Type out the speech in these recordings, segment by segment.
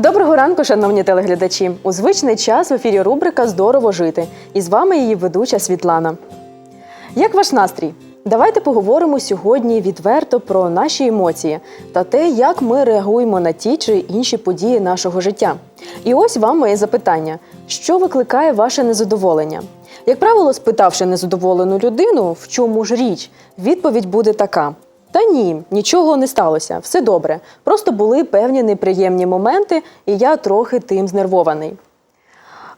Доброго ранку, шановні телеглядачі! У звичний час в ефірі рубрика Здорово жити. І з вами її ведуча Світлана. Як ваш настрій? Давайте поговоримо сьогодні відверто про наші емоції та те, як ми реагуємо на ті чи інші події нашого життя. І ось вам моє запитання: що викликає ваше незадоволення? Як правило, спитавши незадоволену людину, в чому ж річ, відповідь буде така: та ні, нічого не сталося, все добре. Просто були певні неприємні моменти, і я трохи тим знервований.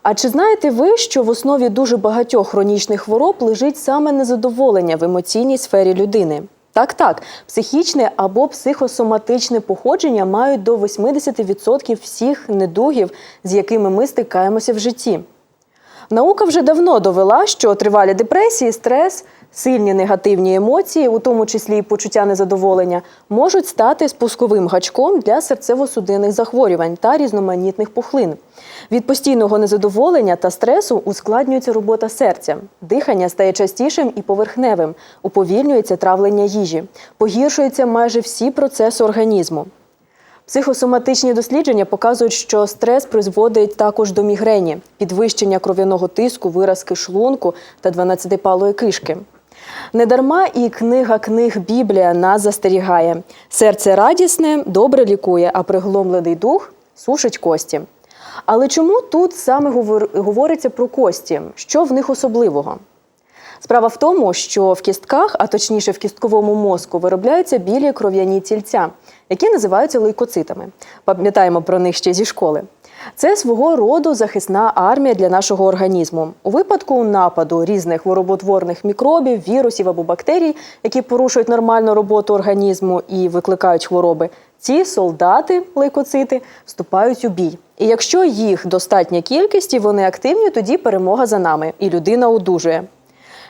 А чи знаєте ви, що в основі дуже багатьох хронічних хвороб лежить саме незадоволення в емоційній сфері людини? Так, так, психічне або психосоматичне походження мають до 80% всіх недугів, з якими ми стикаємося в житті. Наука вже давно довела, що тривалі депресії, стрес, сильні негативні емоції, у тому числі і почуття незадоволення, можуть стати спусковим гачком для серцево-судинних захворювань та різноманітних пухлин. Від постійного незадоволення та стресу ускладнюється робота серця, дихання стає частішим і поверхневим, уповільнюється травлення їжі, погіршуються майже всі процеси організму. Психосоматичні дослідження показують, що стрес призводить також до мігрені, підвищення кров'яного тиску, виразки шлунку та 12-палої кишки. Недарма і книга книг Біблія нас застерігає: серце радісне, добре лікує, а пригломлений дух сушить кості. Але чому тут саме говор- говориться про кості? Що в них особливого? Справа в тому, що в кістках, а точніше в кістковому мозку, виробляються білі кров'яні тільця, які називаються лейкоцитами. Пам'ятаємо про них ще зі школи. Це свого роду захисна армія для нашого організму. У випадку нападу різних хвороботворних мікробів, вірусів або бактерій, які порушують нормальну роботу організму і викликають хвороби, ці солдати, лейкоцити, вступають у бій. І якщо їх достатня кількість і вони активні, тоді перемога за нами, і людина одужує.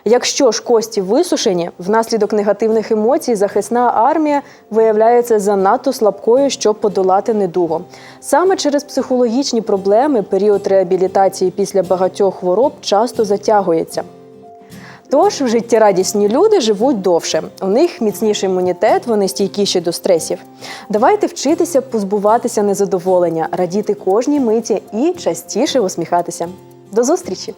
Якщо ж кості висушені, внаслідок негативних емоцій захисна армія виявляється занадто слабкою, щоб подолати недугу. Саме через психологічні проблеми період реабілітації після багатьох хвороб часто затягується. Тож життєрадісні люди живуть довше. У них міцніший імунітет, вони стійкіші до стресів. Давайте вчитися позбуватися незадоволення, радіти кожній миті і частіше усміхатися. До зустрічі!